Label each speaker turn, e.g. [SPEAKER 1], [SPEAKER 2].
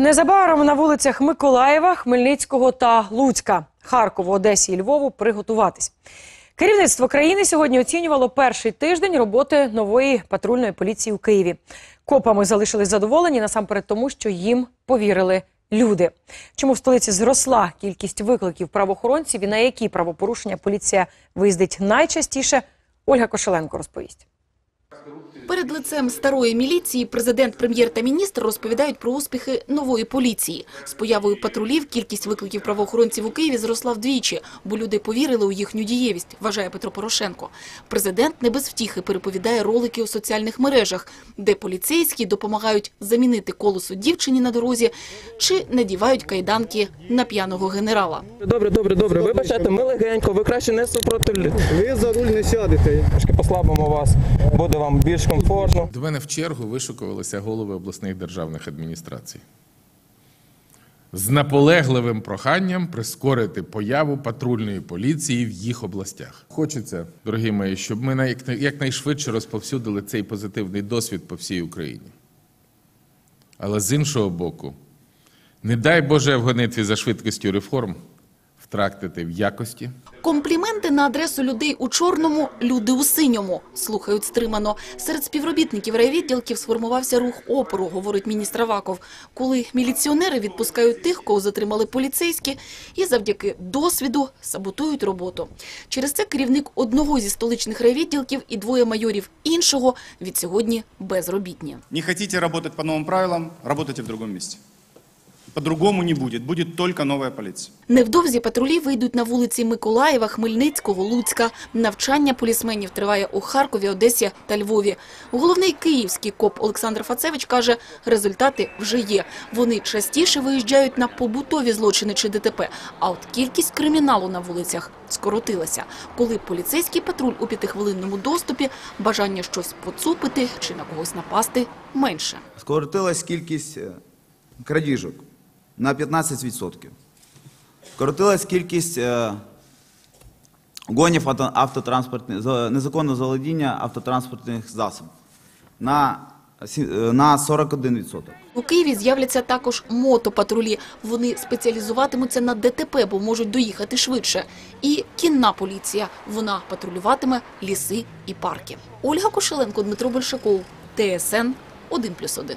[SPEAKER 1] Незабаром на вулицях Миколаєва, Хмельницького та Луцька, Харкову, Одесі і Львову приготуватись. Керівництво країни сьогодні оцінювало перший тиждень роботи нової патрульної поліції у Києві. Копами залишились задоволені насамперед тому, що їм повірили люди. Чому в столиці зросла кількість викликів правоохоронців і на які правопорушення поліція виїздить найчастіше? Ольга Кошеленко розповість.
[SPEAKER 2] Перед лицем старої міліції президент, прем'єр та міністр розповідають про успіхи нової поліції. З появою патрулів кількість викликів правоохоронців у Києві зросла вдвічі, бо люди повірили у їхню дієвість, вважає Петро Порошенко. Президент не без втіхи переповідає ролики у соціальних мережах, де поліцейські допомагають замінити колесо дівчині на дорозі чи надівають кайданки на п'яного генерала.
[SPEAKER 3] Добре, добре, добре. Вибачайте, ми легенько, ви краще не супротив.
[SPEAKER 4] Ви за руль не сядете.
[SPEAKER 3] Трошки послабимо вас, буде вам більш комфортно.
[SPEAKER 5] До мене в чергу вишукувалися голови обласних державних адміністрацій з наполегливим проханням прискорити появу патрульної поліції в їх областях. Хочеться, дорогі мої, щоб ми якнайшвидше розповсюдили цей позитивний досвід по всій Україні. Але з іншого боку, не дай Боже в гонитві за швидкістю реформ втратити в якості.
[SPEAKER 2] Компліменти на адресу людей у чорному, люди у синьому. Слухають стримано. Серед співробітників райвідділків сформувався рух опору, говорить міністр Аваков. Коли міліціонери відпускають тих, кого затримали поліцейські, і завдяки досвіду саботують роботу. Через це керівник одного зі столичних райвідділків і двоє майорів іншого від сьогодні безробітні.
[SPEAKER 6] Не хотите работать по новым правилам, работайте в другом месте. По-другому не будет, будет только новая полиция.
[SPEAKER 2] Невдовзі патрулі вийдуть на вулиці Миколаєва, Хмельницького, Луцька. Навчання полісменів триває у Харкові, Одесі та Львові. Головний київський коп Олександр Фацевич каже, результати вже є. Вони частіше виїжджають на побутові злочини чи ДТП, а от кількість криміналу на вулицях скоротилася. Коли поліцейський патруль у п'ятихвилинному доступі, бажання щось поцупити чи на когось напасти менше.
[SPEAKER 7] Скоротилась кількість е, крадіжок на 15%. Скоротилась кількість е, гонів авто- автотранспортних, за- незаконного заволодіння автотранспортних засобів на, е, на 41%.
[SPEAKER 2] У Києві з'являться також мотопатрулі. Вони спеціалізуватимуться на ДТП, бо можуть доїхати швидше. І кінна поліція. Вона патрулюватиме ліси і парки. Ольга Кошеленко, Дмитро Большаков, ТСН 1+,1.